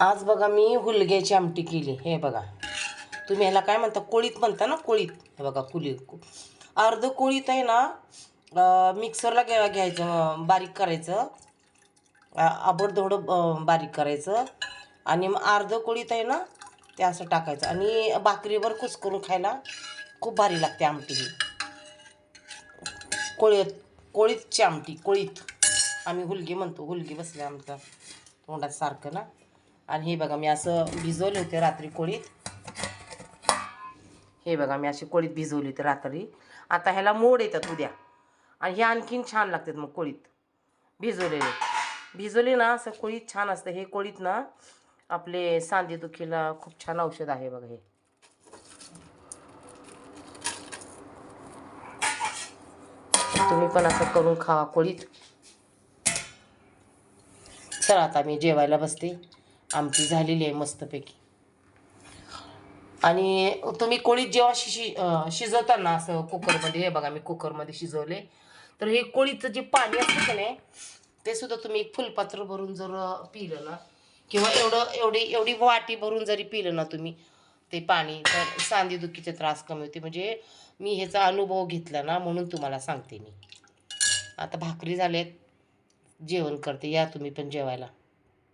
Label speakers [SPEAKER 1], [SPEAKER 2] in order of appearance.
[SPEAKER 1] आज बघा मी हुलग्याची आमटी केली. हे बघा. तुम्ही ह्याला काय म्हणता? कोळीत म्हणता ना कोळीत. हे बघा कुली. अर्ध कोळीत आहे ना मिक्सरला घ्या घ्यायचं बारीक करायचं. आबडधोडं अं, बारीक करायचं. आणि मग अर्ध कोळीत आहे ना ते असं टाकायचं. आणि भाकरीवर कुस्करून खायला खूप भारी लागते आमटी. ही कोळीत कोळीतची आमटी कोळीत. आम्ही हुलगी म्हणतो हुलगी बसल्या आमचं तोंडात सारखं ना. आणि हे बघा मी असं भिजवले होते रात्री कोळीत. हे बघा मी अशी कोळीत भिजवली होती रात्री. आता ह्याला मोड येतात उद्या. आणि हे आणखीन छान लागतात मग कोळीत. भिजवलेले. भिजवले ना असं कोळीत छान असतं. हे कोळीत ना आपले सांधेदुखीला खूप छान औषध आहे बघा हे. तुम्ही पण असं करून खावा कोळीत. चला आता मी जेवायला बसते. आमटी झालेली आहे मस्तपैकी. आणि तुम्ही कोळीत जेव्हा शिशी शिजवताना असं कुकरमध्ये हे बघा मी कुकरमध्ये शिजवले. तर हे कोळीचं जे पाणी असतं की नाही ते सुद्धा तुम्ही एक फुलपात्र भरून जर पिलं ना किंवा एवढं एवढी एवढी वाटी भरून जरी पिलं ना तुम्ही ते पाणी तर सांधेदुखीचे त्रास कमी होते. म्हणजे मी ह्याचा अनुभव घेतला ना म्हणून तुम्हाला सांगते मी. आता भाकरी झाल्यात जेवण करते. या तुम्ही पण जेवायला.